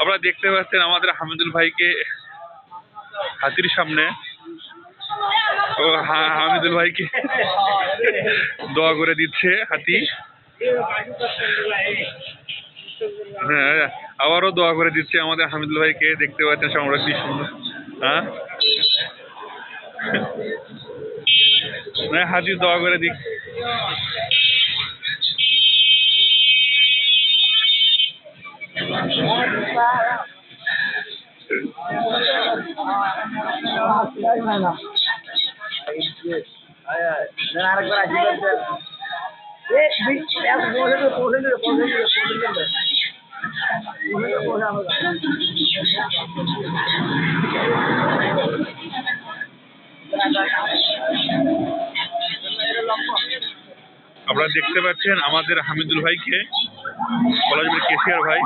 আপনারা দেখতে পাচ্ছেন আমাদের হামিদুল ভাইকে হাতির সামনে। ও হামিদুল ভাইকে দোয়া করে দিচ্ছে হাতি। হ্যাঁ আবারও দোয়া করে দিচ্ছে আমাদের হামিদুল ভাইকে, দেখতে পাচ্ছেন আমরা কি সুন্দর হ্যাঁ না হাতি দোয়া করে দিক আপনারা দেখতে পাচ্ছেন আমাদের হামিদুল ভাইকে পলাশবাড়ি কেশিয়ার ভাই।